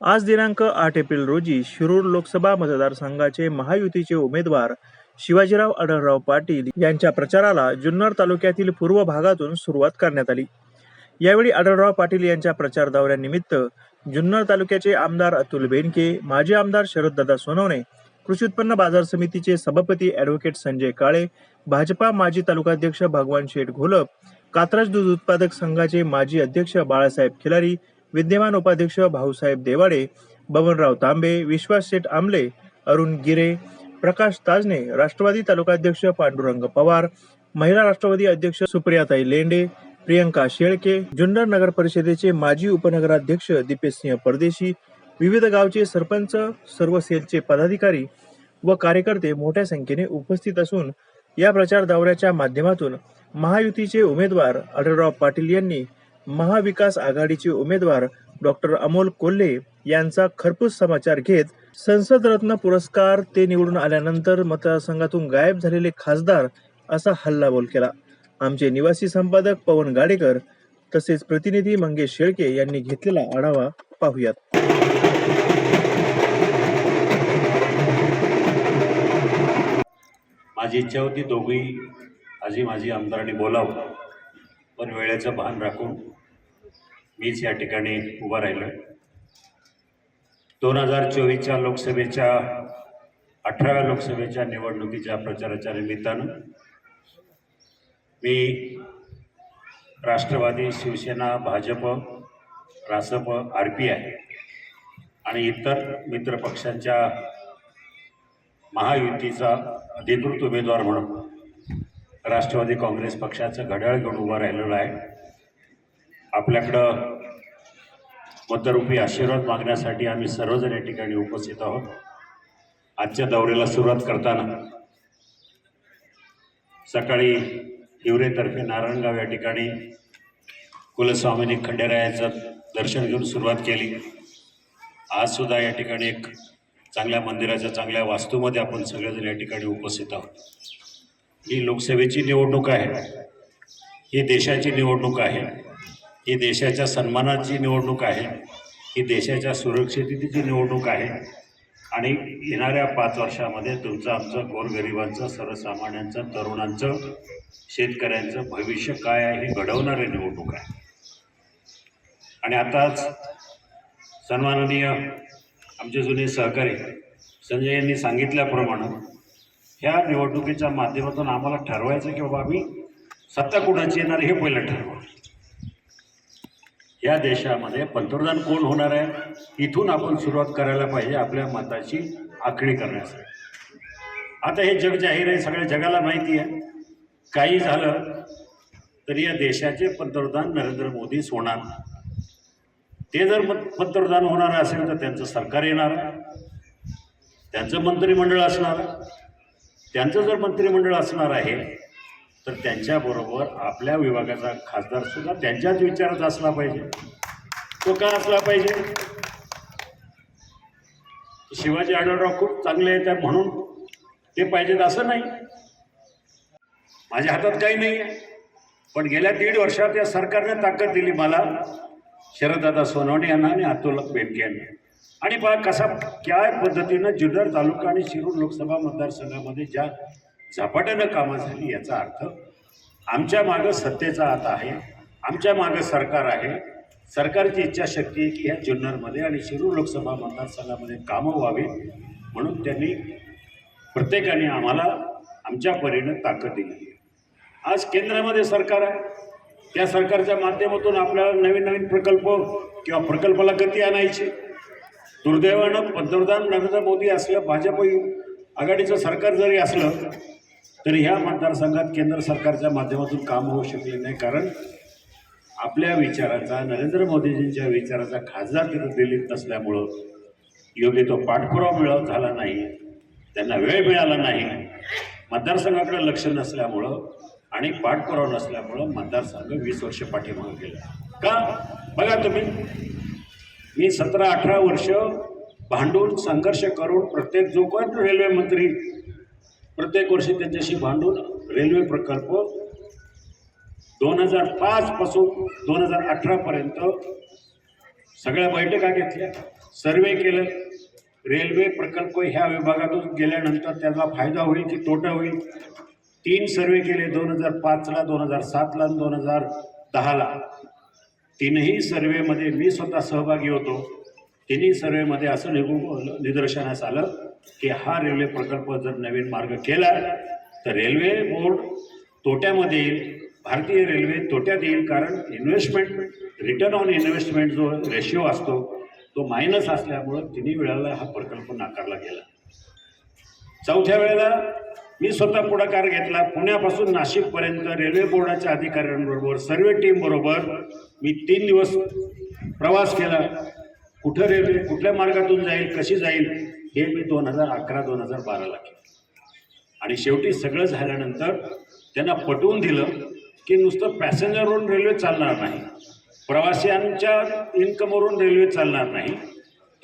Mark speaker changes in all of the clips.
Speaker 1: आज दिनांक आठ एप्रिल रोजी शिरूर लोकसभा मतदारसंघाचे महायुतीचे उमेदवार शिवाजीराव आढळराव पाटील यांच्या प्रचाराला जुन्नर तालुक्यातील पूर्व भागातून सुरुवात करण्यात आली. यावेळी आढळराव पाटील यांच्या प्रचार दौऱ्यानिमित्त जुन्नर तालुक्याचे आमदार अतुल बेनके माजी आमदार शरददादा सोनवणे कृषी उत्पन्न बाजार समितीचे सभापती ॲडव्होकेट संजय काळे भाजपा माजी तालुकाध्यक्ष भगवान शेठ घोलप कात्रज दूध उत्पादक संघाचे माजी अध्यक्ष बाळासाहेब खिलारी विद्यमान उपाध्यक्ष भाऊसाहेब देवाडे बबनराव तांबे विश्वास शेठ आमले अरुण गिरे प्रकाश ताजने राष्ट्रवादी तालुकाध्यक्ष पांडुरंग पवार महिला राष्ट्रवादी अध्यक्ष सुप्रियाताई लेंडे प्रियंका शेळके जुन्नर नगर परिषदेचे माजी उपनगराध्यक्ष दीपेशसिंह परदेशी विविध गावचे सरपंच सर्व सेलचे पदाधिकारी व कार्यकर्ते मोठ्या संख्येने उपस्थित असून या प्रचार दौऱ्याच्या माध्यमातून महायुतीचे उमेदवार आढळराव पाटील यांनी महाविकास आघाडीचे उमेदवार डॉक्टर अमोल कोल्हे यांचा खरपूस समाचार घेत संसद रत्न पुरस्कार ते निवडून आल्यानंतर मतदारसंघातून गायब झालेले खासदार असा हल्लाबोल केला. आमचे निवासी संपादक पवन गाडेकर तसेच प्रतिनिधी मंगेश शेळके यांनी घेतलेला आढावा पाहुयात.
Speaker 2: माझी इच्छा होती दोघी आजी माझी आमदारांनी बोलावं. पण वेळेचं भान राखून मीच या ठिकाणी उभा राहिलो. दोन हजार चोवीसच्या लोकसभेच्या अठराव्या लोकसभेच्या निवडणुकीच्या प्रचाराच्या निमित्तानं मी Rashtrawadi Shiv Sena Bhajap Rasap R P I आणि इतर मित्रपक्षांच्या महायुतीचा अधिकृत उमेदवार म्हणून राष्ट्रवादी काँग्रेस पक्षाचं घड्याळ घेऊन उभा राहिलेलं आहे. आपल्याकडं मतरूपी आशीर्वाद मागण्यासाठी आम्ही सर्वजण या ठिकाणी उपस्थित आहोत. आजच्या दौऱ्याला सुरुवात करताना सकाळी हिवरेतर्फे नारायणगाव या ठिकाणी कुलस्वामिनी खंडेरायाचं दर्शन घेऊन सुरुवात केली. आज सुद्धा या ठिकाणी एक चांगल्या मंदिराच्या चांगल्या वास्तूमध्ये आपण सगळेजण या ठिकाणी उपस्थित आहोत. ही लोकसभेची निवडणूक आहे. ही देशाची निवडणूक आहे. ही देशाच्या सन्मानाची निवडणूक आहे. ही देशाच्या सुरक्षिततेची निवडणूक आहे. आणि येणाऱ्या पाच वर्षामध्ये तुमचं आमचं गोरगरिबांचं सर्वसामान्यांचं तरुणांचं शेतकऱ्यांचं भविष्य काय आहे हे घडवणारी निवडणूक आहे. आणि आताच सन्माननीय आमचे जुने सहकारी संजय यांनी सांगितल्याप्रमाणे ह्या निवडणुकीच्या माध्यमातून आम्हाला ठरवायचं की बाबा आम्ही सत्ता कुणाची येणार हे पहिलं ठरवा. या देशामध्ये पंतप्रधान कोण होणार आहे इथून आपण सुरुवात करायला पाहिजे आपल्या मताची आखणी करण्यासाठी. आता हे जग जाहीर आहे सगळ्या जगाला माहिती आहे. काही झालं तरी या देशाचे पंतप्रधान नरेंद्र मोदीच होणार ते जर मत पंतप्रधान होणार असेल तर त्यांचं सरकार येणार त्यांचं मंत्रिमंडळ असणार त्यांचं जर मंत्रिमंडळ असणार आहे तर त्यांच्याबरोबर आपल्या विभागाचा खासदार सुद्धा त्यांच्याच विचारात असला पाहिजे. तो का असला पाहिजे? शिवाजी आढळराव खूप चांगले आहेत म्हणून ते पाहिजेत असं नाही. माझ्या हातात काही नाही. आहे पण गेल्या दीड वर्षात या सरकारने ताकद दिली मला शरददादा सोनवणे यांना आणि अतुल बेनके यांना. आणि बघा कसा काय पद्धतीनं जुन्नर तालुका आणि शिरूर लोकसभा मतदारसंघामध्ये ज्या झपाट्यानं कामं झाली याचा अर्थ आमच्या मागं सत्तेचा हात आहे आमच्या मागं सरकार आहे सरकारची इच्छाशक्ती आहे की ह्या जुन्नरमध्ये आणि शिरूर लोकसभा मतदारसंघामध्ये कामं व्हावी म्हणून त्यांनी प्रत्येकाने आम्हाला आमच्या परीनं ताकद दिली. आहे आज केंद्रामध्ये सरकार आहे. त्या सरकारच्या माध्यमातून आपल्याला नवीन नवीन प्रकल्प किंवा प्रकल्पाला गती आणायची. दुर्दैवानं पंतप्रधान नरेंद्र मोदी असलं भाजप आघाडीचं सरकार जरी असलं तरी ह्या मतदारसंघात केंद्र सरकारच्या माध्यमातून काम होऊ शकले नाही. कारण आपल्या विचाराचा नरेंद्र मोदीजींच्या विचाराचा खासदार तिथं दिल्लीत नसल्यामुळं योग्य तो पाठपुरावा मिळत झाला नाही. त्यांना वेळ मिळाला नाही. मतदारसंघाकडे लक्ष नसल्यामुळं आणि पाठपुरावा नसल्यामुळं मतदारसंघ वीस वर्ष पाठीमागं गेला. का? बघा तुम्ही. मी सतरा अठरा वर्ष भांडून संघर्ष करून प्रत्येक जो कोण रेल्वे मंत्री प्रत्येक वर्षी त्यांच्याशी भांडून रेल्वे प्रकल्प दोन हजार पाचपासून दोन हजार अठरापर्यंत सगळ्या बैठका घेतल्या सर्वे केलं. रेल्वे प्रकल्प ह्या विभागातून गेल्यानंतर त्याचा फायदा होईल की तोटा होईल? तीन सर्वे केले दोन हजार पाचला दोन हजार सातला आणि दोन हजार दहाला. तीनही सर्वेमध्ये मी स्वतः सहभागी होतो. तिन्ही सर्वेमध्ये असं निघून निदर्शनास आलं की हा रेल्वे प्रकल्प जर नवीन मार्ग केला तर रेल्वे बोर्ड तोट्यामध्ये येईल. भारतीय रेल्वे तोट्यात येईल कारण इन्व्हेस्टमेंट रिटर्न ऑन इन्व्हेस्टमेंट जो रेशिओ असतो तो मायनस असल्यामुळं तिन्ही वेळेला हा प्रकल्प नाकारला गेला. चौथ्या वेळेला मी स्वतः पुढाकार घेतला. पुण्यापासून नाशिकपर्यंत रेल्वे बोर्डाच्या अधिकाऱ्यांबरोबर सर्वे टीमबरोबर मी तीन दिवस प्रवास केला. कुठं रेल्वे कुठल्या मार्गातून जाईल कशी जाईल हे मी दोन हजार अकरा दोन हजार बाराला केलं. आणि शेवटी सगळं झाल्यानंतर त्यांना पटवून दिलं की नुसतं पॅसेंजरवरून रेल्वे चालणार नाही. प्रवाशांच्या इन्कमवरून रेल्वे चालणार नाही.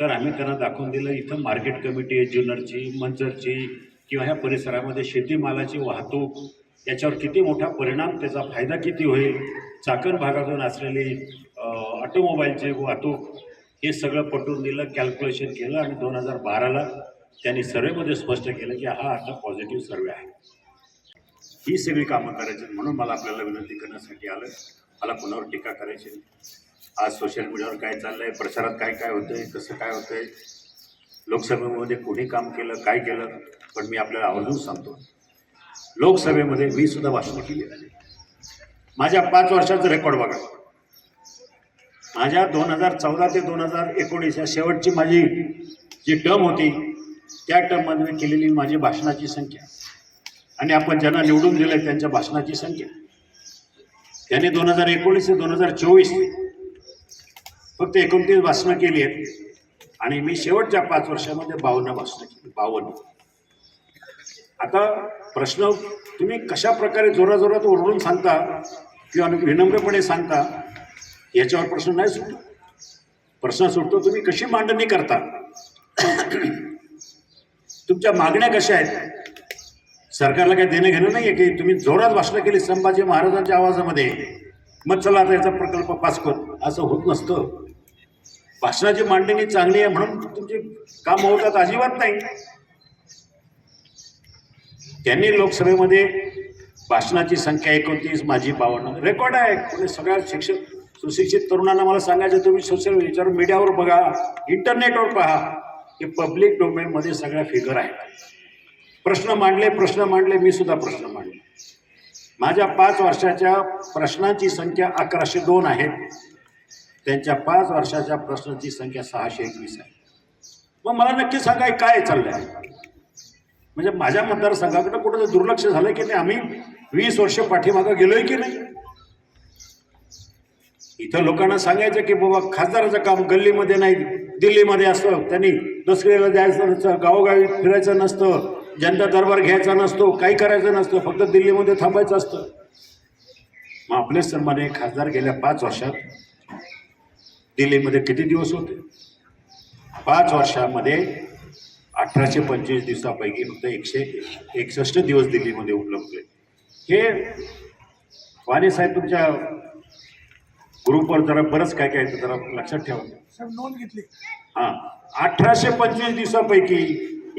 Speaker 2: तर आम्ही त्यांना दाखवून दिलं इथं मार्केट कमिटी आहे जुनरची मंचरची किंवा ह्या परिसरामध्ये शेतीमालाची वाहतूक याच्यावर किती मोठा परिणाम त्याचा फायदा किती होईल चाकण भागातून असलेली ऑटोमोबाईलची वाहतूक हे सगळं पटवून दिलं कॅल्क्युलेशन केलं आणि दोन हजार बाराला त्यांनी सर्वेमध्ये स्पष्ट केलं की हा आता पॉझिटिव्ह सर्वे आहे. ही सगळी कामं करायची आहेत. म्हणून मला आपल्याला विनंती करण्यासाठी आलं. मला कुणावर टीका करायची? आज सोशल मीडियावर काय चाललं आहे प्रचारात काय काय होतं आहे कसं काय होतं आहे लोकसभेमध्ये कोणी काम केलं काय केलं पण मी आपल्याला आवर्जून सांगतो. लोकसभेमध्ये मी सुद्धा भाषणं केली आहे माझ्या पाच वर्षाचं रेकॉर्ड बघा. माझ्या दोन हजार चौदा ते दोन हजार एकोणीस या शेवटची माझी जी टर्म होती त्या टर्ममध्ये मी केलेली माझी भाषणाची संख्या. आणि आपण ज्यांना निवडून दिलं त्यांच्या भाषणाची संख्या. त्यांनी दोन हजार एकोणीस ते दोन हजार चोवीस फक्त एकोणतीस भाषणं केली आहेत. आणि मी शेवटच्या पाच वर्षामध्ये बावन्न भाषणं केली बावन्न. आता प्रश्न तुम्ही कशा प्रकारे जोराजोरात ओरडून सांगता किंवा विनम्रपणे सांगता याच्यावर प्रश्न नाही सुटतो. प्रश्न सुटतो तुम्ही कशी मांडणी करता? तुमच्या मागण्या कशा आहेत? सरकारला काही देणं घेणं नाही आहे की तुम्ही जोरात भाषणं केली संभाजी महाराजांच्या आवाजामध्ये मग चला आता याचा प्रकल्प पास कर. असं होत नसतं. भाषणाची मांडणी चांगली आहे म्हणून तुमची काम होतात अजिबात नाही. त्यांनी लोकसभेमध्ये भाषणाची संख्या एकोणतीस माझी बावन्न. रेकॉर्ड आहे. म्हणजे सगळ्या शिक्षक सुशिक्षित तरुणांना मला सांगायचं तुम्ही सोशल मीडियावर मीडियावर बघा. इंटरनेटवर पहा. हे पब्लिक डोमेनमध्ये सगळ्या फिगर आहेत. प्रश्न मांडले प्रश्न मांडले मी सुद्धा प्रश्न मांडले. माझ्या पाच वर्षाच्या प्रश्नांची संख्या अकराशे दोन आहे त्यांच्या पाच वर्षाच्या प्रश्नांची संख्या सहाशे एकवीस आहे. मग मला नक्की सांगा काय काय चाललंय? म्हणजे माझ्या मतदारसंघाकडे कुठं दुर्लक्ष झालं की नाही? आम्ही वीस वर्ष पाठीमागं गेलोय की नाही? इथं लोकांना सांगायचं की बाबा खासदाराचं काम गल्लीमध्ये नाही दिल्लीमध्ये असतं. त्यांनी दसऱ्याला जायचं नसतं गावोगावी फिरायचं नसतं जनता दरबार घ्यायचा नसतो काही करायचं नसतं फक्त दिल्लीमध्ये थांबायचं असतं. मग आपले सन्माने खासदार गेल्या पाच वर्षात दिल्लीमध्ये किती दिवस होते? पाच वर्षामध्ये अठराशे पंचवीस दिवसापैकी फक्त एकशे एकसष्ट दिवस दिल्लीमध्ये उपलब्ध आहे हे वाणी साहेब तुमच्या ग्रुपवर जरा बरंच काय काय जरा लक्षात ठेवा.
Speaker 3: नोंद घेतली.
Speaker 2: हां. अठराशे पंचवीस दिवसापैकी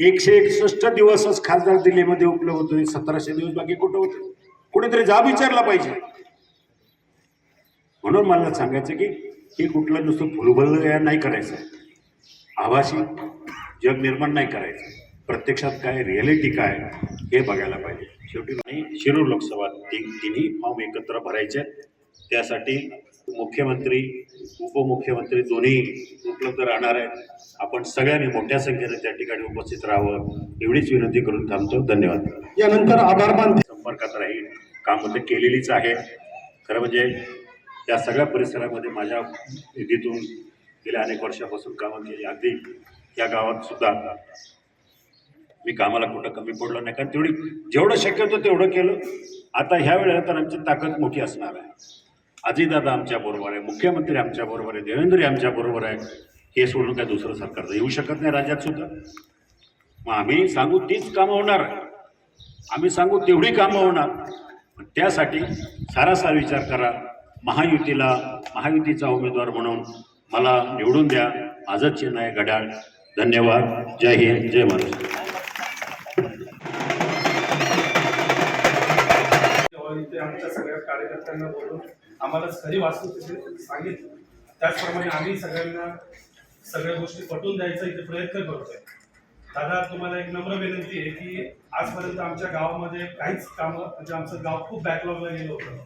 Speaker 2: एकशे एकसष्ट दिवसच खासदार दिल्लीमध्ये उपलब्ध होते. सतराशे दिवस बाकी कुठं होते? कुठेतरी जाब विचारला पाहिजे. म्हणून मला सांगायचं की हे कुठलं नुसतं फुलबल नाही करायचं. आभासी जग निर्माण नाही करायचं. प्रत्यक्षात काय रिॲलिटी काय हे बघायला पाहिजे. शेवटी नाही शिरूर लोकसभा तीन तिन्ही फॉर्म एकत्र भरायचे. त्यासाठी मुख्यमंत्री उपमुख्यमंत्री दोन्ही उपलब्ध राहणार आहेत. आपण सगळ्यांनी मोठ्या संख्येने त्या ठिकाणी उपस्थित राहावं एवढीच विनंती करून थांबतो. धन्यवाद.
Speaker 3: यानंतर आभार मानते.
Speaker 2: संपर्कात राहील. कामं तर केलेलीच आहे. खरं म्हणजे या सगळ्या परिसरामध्ये माझ्या निधीतून गेल्या अनेक वर्षापासून कामं केली. अगदी या गावात सुद्धा मी कामाला कुठं कमी पडलो नाही. कारण तेवढी जेवढं शक्य होतं तेवढं केलं. आता ह्या वेळेला तर आमची ताकद मोठी असणार आहे. अजितदादा आमच्याबरोबर आहे मुख्यमंत्री आमच्याबरोबर आहे देवेंद्र आमच्याबरोबर आहे. हे सोडून काय दुसरं सरकार येऊ शकत नाही राज्यात सुद्धा. मग आम्ही सांगू तीच कामं होणार. आम्ही सांगू तेवढी कामं होणार. पण त्यासाठी सारासार विचार करा. महायुतीला महायुतीचा उमेदवार म्हणून मला निवडून द्या.
Speaker 4: माझं चिन्ह आहे घड्याळ. धन्यवाद. जय हिंद. जय महाराष्ट्र.
Speaker 5: तेव्हा आमच्या सगळ्या कार्यकर्त्यांना बोलून आम्हाला खरी वास्तुस्थिती सांगितलं. त्याचप्रमाणे आम्ही सगळ्यांना सगळ्या गोष्टी पटवून द्यायचा इथे प्रयत्न करतोय. दादा तुम्हाला एक नम्र विनंती आहे की आजपर्यंत आमच्या गावामध्ये काहीच कामं म्हणजे आमचं गाव खूप बॅकलॉगला गेलं होतं.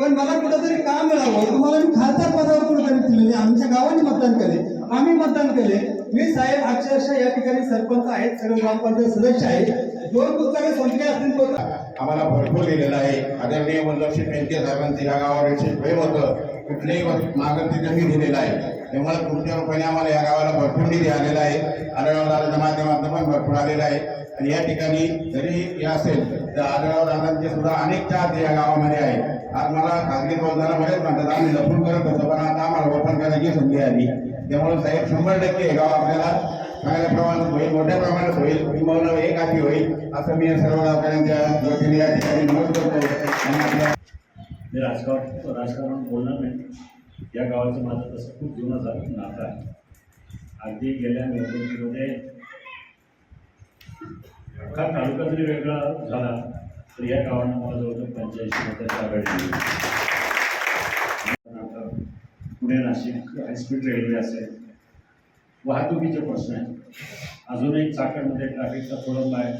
Speaker 6: पण मला कुठंतरी काम मिळावं? तुम्हाला मी खासदार पदावर कुठेतरी दिलेले आमच्या गावाने मतदान केले आम्ही मतदान केले. मी साहेब अक्षरशः या ठिकाणी सरपंच आहेत सगळे ग्रामपंचायत सदस्य आहेत. दोन पुस्तके संपले असतील तर
Speaker 7: आम्हाला भरपूर दिलेला आहे. आदरणीय वल्लभशी पेंके साहेबांचं या गावावर विशेष प्रेम होतं. कुठल्याही वस्त- मागं तिथं आहे. त्यामुळे कोणत्या रुपयाने आम्हाला या गावाला भरपूर निधी आलेला आहे. आढळराव दादाच्या माध्यमातून पण भरपूर आलेला आहे. आणि या ठिकाणी जरी हे असेल तर आढळराव दादांचे सुद्धा अनेक चार्ज या गावामध्ये आहे आज मला खासगी बोलताना बरेच म्हणतात आम्ही लपून करत होतो पण आता आम्हाला ओपन करायची संधी आली. त्यामुळे साहेब शंभर टक्के हे गाव आपल्याला चांगल्या प्रमाणात होईल मोठ्या प्रमाणात होईल किंवा एक हाती होईल असं मी सर्व गावकऱ्यांच्या वतीने या ठिकाणी नमूद करतो. आणि आपल्या
Speaker 2: मी राजकारण राजकारण बोलणार नाही. या गावाचं माझं तसं खूप जुनं झालं नातं आहे. अगदी गेल्या निवडणुकीमध्ये अख्खा तालुका जरी वेगळा झाला तर या गावानं मला जवळजवळ पंच्याऐंशी मताची आघाडी दिली पुणे नाशिक हायस्पीड रेल्वे असेल वाहतुकीचे प्रश्न आहेत. अजूनही चाकणमध्ये ट्रॅफिकचा खोळंबा आहे.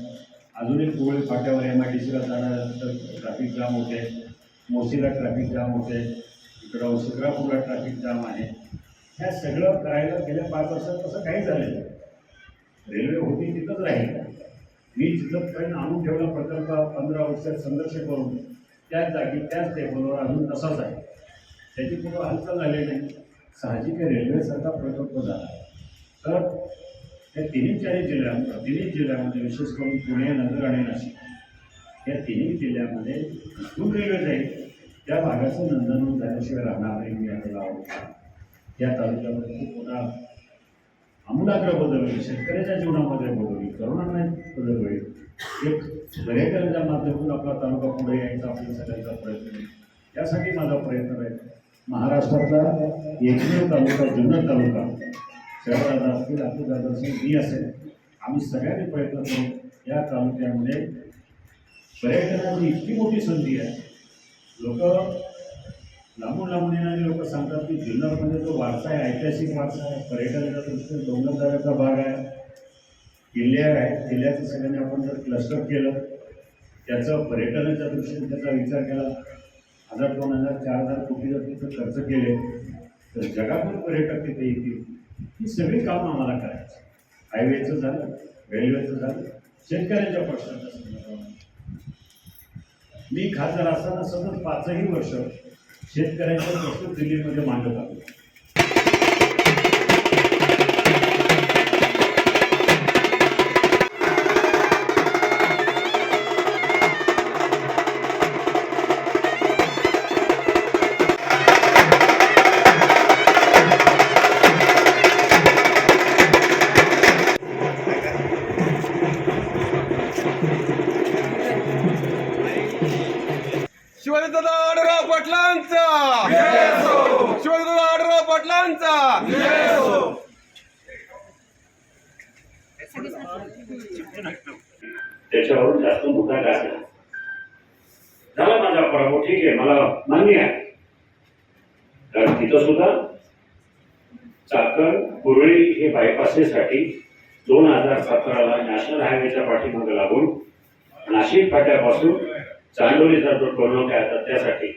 Speaker 2: अजूनही कोवळे फाट्यावर एम आय डी सीला जाणाऱ्या ट्रॅफिक जाम होते. मोसीला ट्रॅफिक जाम होते. इकडं शिक्रापूरला ट्रॅफिक जाम आहे. ह्या सगळं करायला गेल्या पाच वर्षात तसं काही झालेलं रेल्वे होती तिथंच राहील. मी जिथं पण आणून ठेवला प्रकल्प पंधरा वर्षात संघर्ष करून त्याच जागी त्याच टेबलवर अजून तसाच आहे. त्याची कुठं हालचाल झालेली नाही. साहजिक रेल्वेसारखा प्रकल्प झाला. तर या तिन्ही चारही जिल्ह्यामध्ये तिन्ही जिल्ह्यामध्ये विशेष करून पुणे नगर आणि नाशिक या तिन्ही जिल्ह्यामध्ये इथून रेल्वे जाईल. त्या भागाचं नंदनवन झाल्याशिवाय राहणार नाही मी आता. या तालुक्यामध्ये खूप मोठा आमूलाग्र बदल होईल शेतकऱ्याच्या जीवनामध्ये बदल होईल तरुणांना बदल होईल एक दरेकरांच्या माध्यमातून आपला तालुका पुढे यायचा आपल्या सगळ्यांचा प्रयत्न आहे. यासाठी माझा प्रयत्न आहे. महाराष्ट्राचा एकमेव तालुका जुन्नर तालुका शहरात असतील आपले दादा असेल मी असेल आम्ही सगळ्यांनी प्रयत्न करू या तालुक्यामध्ये पर्यटनाची इतकी मोठी संधी आहे. लोक लांबून लांबून येणारे लोक सांगतात की जुन्नरमध्ये जो वारसा आहे ऐतिहासिक वारसा आहे पर्यटनाचा दृष्टीने डोंगरदऱ्याचा भाग आहे किल्ले आहे किल्ल्याचं सगळ्यांनी आपण जर क्लस्टर केलं त्याचं पर्यटनाच्या दृष्टीने त्याचा विचार केला हजार दोन हजार चार हजार कोटी जर तिथं खर्च केले तर जगातून पर्यटक तिथे येतील. ही सगळी कामं आम्हाला करायची. हायवेचं झालं रेल्वेचं झालं शेतकऱ्यांच्या प्रश्नाच्या संदर्भात मी खासदार असताना सतत पाचही वर्ष शेतकऱ्यांच्या प्रस्तुत दिल्लीमध्ये मांडत आलो
Speaker 4: कारण सुद्धा चाकण कुरळी हे बायपासेसाठी दोन हजार सतराला नॅशनल हायवेच्या पाठीमागे लागून नाशिक फाट्यापासून चांदोलीचा जो टोल काय आता त्यासाठी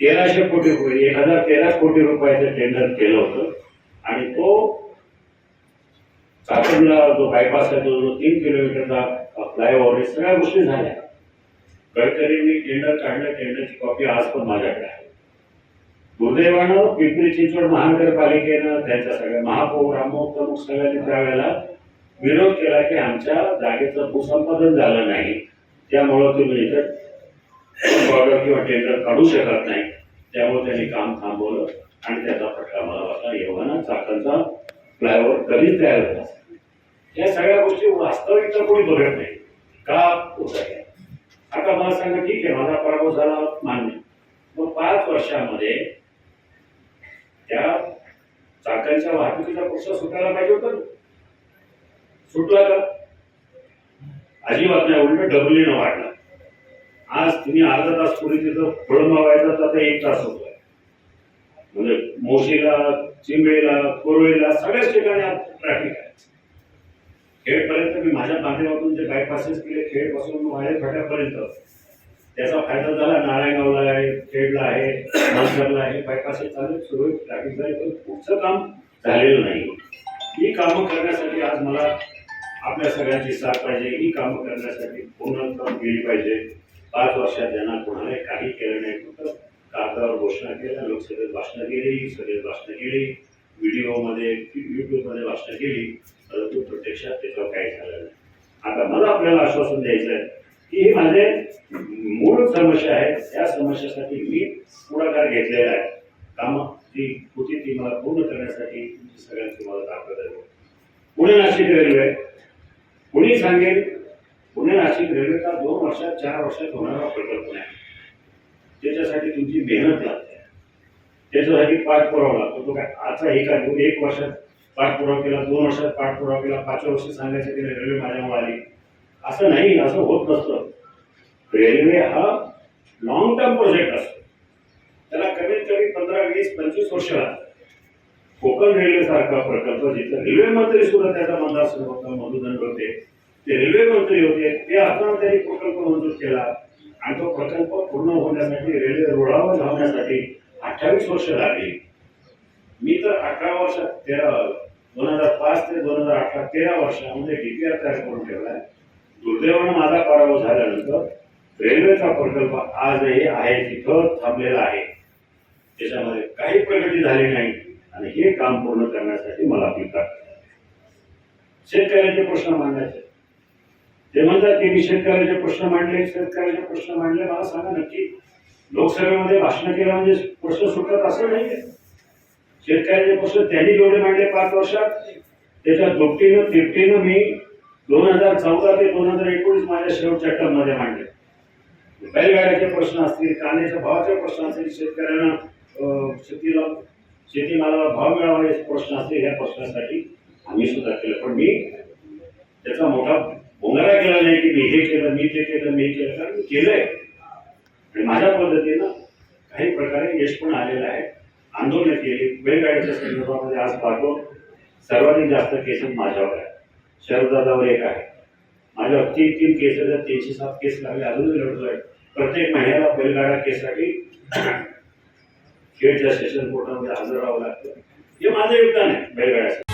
Speaker 4: तेराशे कोटी रुपये एक हजार तेरा कोटी रुपयाचं टेंडर केलं होतं. आणि तो चाकणला जो बायपास आहे तो जो तीन किलोमीटरचा फ्लायओव्हर सगळ्या गोष्टी झाल्या. गडकरींनी टेंडर काढलं टेंडरची कॉपी आज पण माझ्याकडे आहे. दुर्दैवानं पिंपरी चिंचवड महानगरपालिकेनं त्यांच्या सगळ्या महापौर रामोत्तम सगळ्यांनी त्यावेळेला विरोध केला की आमच्या जागेचं भूसंपादन झालं नाही. त्यामुळं तुम्ही इथं ऑर्डर किंवा टेंडर काढू शकत नाही. त्यामुळे त्यांनी काम थांबवलं आणि त्याचा फटका मला वाटला. एवढा चाकांचा फ्लायओव्हर कधीच तयार झाला या सगळ्या गोष्टी वास्तविक तर कोणी बघत नाही. का होत आहे आता मला सांगा ठीक आहे माझा पराभव झाला मान्य. मग पाच वर्षामध्ये त्या
Speaker 2: चाकांच्या वाहतुकीचा प्रश्न सुटायला पाहिजे होता सुटला का? अजिबात नाही उलट डबलीनं वाढला. आज तुम्ही अर्धा तास पुढे तिथं फळ व्हायचा तर आता एक तास होतोय. म्हणजे मोशीला चिंबेला कोरवेला सगळ्याच ठिकाणी ट्रॅफिक आहे. खेडपर्यंत मी माझ्या माध्यमातून जे बायपासेस केले खेडपासून माझ्या फाट्यापर्यंत त्याचा फायदा झाला. नारायणगावला आहे खेडला आहे नांदरला आहे. बायपासेस चालू सुरू ट्रॅफिक आहे पण पुढचं काम झालेलं नाही. ही कामं करण्यासाठी आज मला आपल्या सगळ्यांची साथ पाहिजे. ही कामं करण्यासाठी पूर्ण गेली पाहिजे. पाच वर्षात ज्यांना कोणालाही काही केलं नाही फक्त कागदावर घोषणा केल्या लोकसभेत भाषणं केली सभेत भाषणं केली व्हिडिओमध्ये यूट्यूबमध्ये भाषणं केली. परंतु प्रत्यक्षात त्याच्यावर काही झालं नाही. आता मला आपल्याला आश्वासन द्यायचं आहे ही माझे म्हणजे मूळ समस्या आहे. त्या समस्येसाठी मी पुढाकार घेतलेला आहे. कामं ती होती ती मला पूर्ण करण्यासाठी तुमची सगळ्यांची मला ताकद आहे. पुणे नाशिक रेल्वे. कुणी सांगेल पुणे नाशिक रेल्वेचा दोन वर्षात चार वर्षात होणारा प्रकल्प नाही. त्याच्यासाठी तुमची मेहनत लागते. त्याच्यासाठी पाठपुरावा लागतो. तो काय आजचा एक आहे एक वर्षात पाठपुरावा केला दोन वर्षात पाठपुरावा केला पाचव्या वर्षी सांगायचं की रेल्वे माझ्यामुळे आली. असं नाही असं होत नसतं. रेल्वे हा लॉंग टर्म प्रोजेक्ट असतो. त्याला कमीत कमी पंधरा वीस पंचवीस वर्ष लागतात. कोकण रेल्वे सारखा प्रकल्प जिथं रेल्वे मंत्री सुद्धा त्याचा मतदारसंघ होता मधुदंड होते ते रेल्वे मंत्री होते. ते असताना त्यांनी प्रकल्प मंजूर केला. आणि तो प्रकल्प पूर्ण होण्यासाठी रेल्वे रुळावर लावण्यासाठी अठ्ठावीस वर्ष लागली. मी तर अठरा वर्षात तेरा दोन हजार पाच ते दोन हजार अठरा तेरा वर्षामध्ये डीपीआर तयार करून आहे दुर्दैवानं माझा पराभव झाल्यानंतर रेल्वेचा प्रकल्प आजही आहे तिथं थांबलेला आहे. त्याच्यामध्ये काही प्रगती झाली नाही आणि हे काम पूर्ण करण्यासाठी मला आपली ताकद शेतकऱ्याचे प्रश्न मांडायचे. ते म्हणतात की मी शेतकऱ्याचे प्रश्न मांडले शेतकऱ्याचे प्रश्न मांडले मला सांगा नक्की. लोकसभेमध्ये भाषण केलं म्हणजे प्रश्न सुटत असं नाही शेतकऱ्याचे प्रश्न त्यांनी जेवढे मांडले पाच वर्षात त्याच्या दुपटीनं तिपटीनं मी दोन हजार चौदा ते दोन हजार एकोणीस माझ्या शेवटच्या टर्ममध्ये मांडले. बैलगाड्याचे प्रश्न असतील कांद्याच्या भावाचे प्रश्न असतील शेतकऱ्यांना शेतीला शेतीमालाला भाव मिळावा प्रश्न असतील या प्रश्नासाठी आम्ही सुद्धा केलं. पण मी त्याचा मोठा बोंगारा केला नाही की मी हे केलं मी ते केलं मी केलं. कारण मी केलंय. आणि माझ्या पद्धतीनं काही प्रकारे यश पण आलेलं आहे. आंदोलन केली. बैलगाड्याच्या संदर्भामध्ये आज पाहतो सर्वाधिक जास्त केसेस माझ्यावर आहे शरदादावर एक आहे. माझ्या तीन तीन केस आहेत तीनशे सात केस लागले अजूनही लढतोय प्रत्येक महिन्याला बैलगाडा केससाठी खेडच्या सेशन कोर्टामध्ये हजर राहावं लागतं. हे माझं योगदान आहे बैलगाड्यासाठी.